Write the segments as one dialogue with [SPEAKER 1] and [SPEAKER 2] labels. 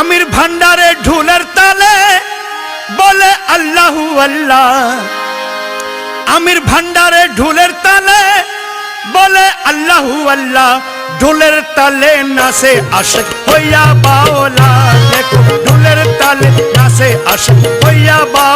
[SPEAKER 1] আমির ভান্ডারে ঢুলের তালে বলে, আল্লাহু আল্লাহ। আমির ভান্ডারে ঢুলের তালে বলে, আল্লাহু আল্লাহ। ঢুলের তালে নাসে আশিক হইয়া বাওলা দেখো, ঢুলের তালে নাচে আশিক হইয়া বাওলা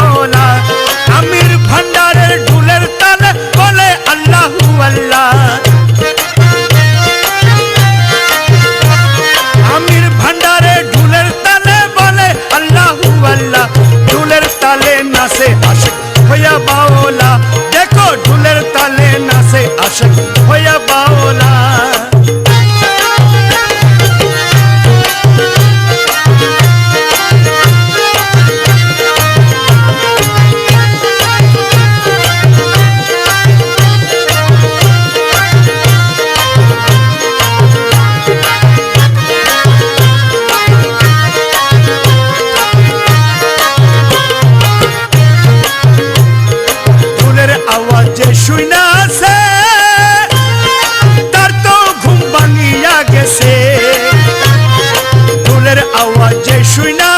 [SPEAKER 1] আওয়াজে শুইনা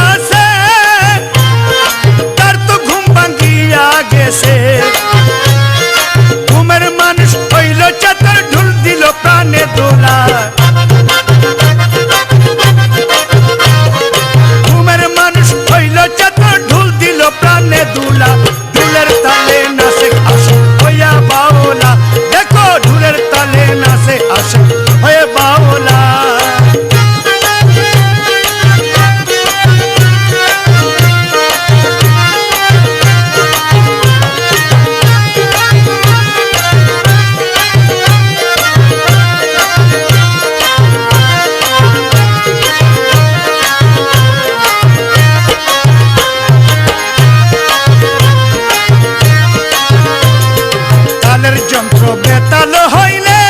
[SPEAKER 1] বুকের যন্ত্র বেতাল হইলে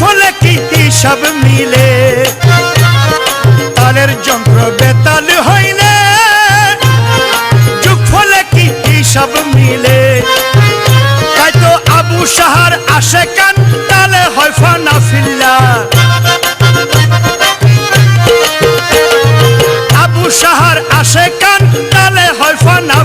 [SPEAKER 1] ফলে কীতি সব মিলে? তালের যন্ত্র বেতাল হইলে ফলে কীতি সব মিলে? তাই তো আবু সাহার আসে কান তালে হয় ফানা ফিল্লা আবু সাহার আসে কান তালে হয় ফানা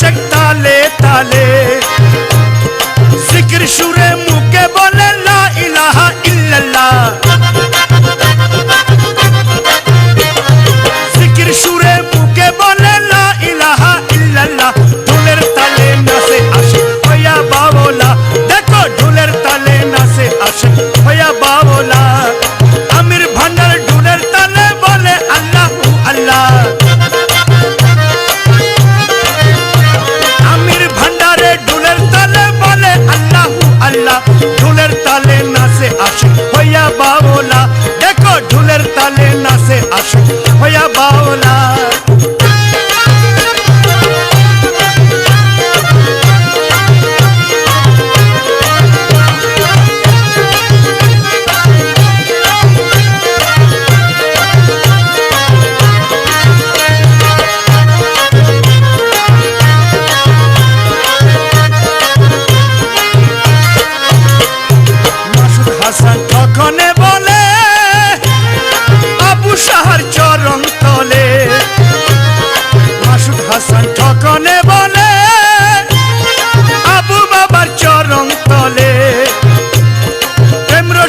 [SPEAKER 1] आशक ताले ताले। ज़िक्र शुरे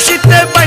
[SPEAKER 1] Oxi, tem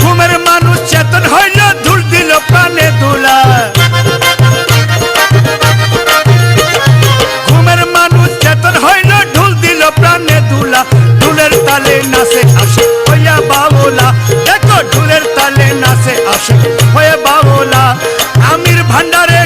[SPEAKER 1] ঘুমের মানুষ চেতন হইল, ধুল দিল প্রাণে ধুলা। ঘুমের মানুষ চেতন হইল ঢুল দিল প্রাণে ধুলা। ঢুলের তালে নাচে আসে, হইয়া বাবলা দেখো ঢুলের তালে নাচে আসে হয়ে বাবলা আমির ভান্ডারে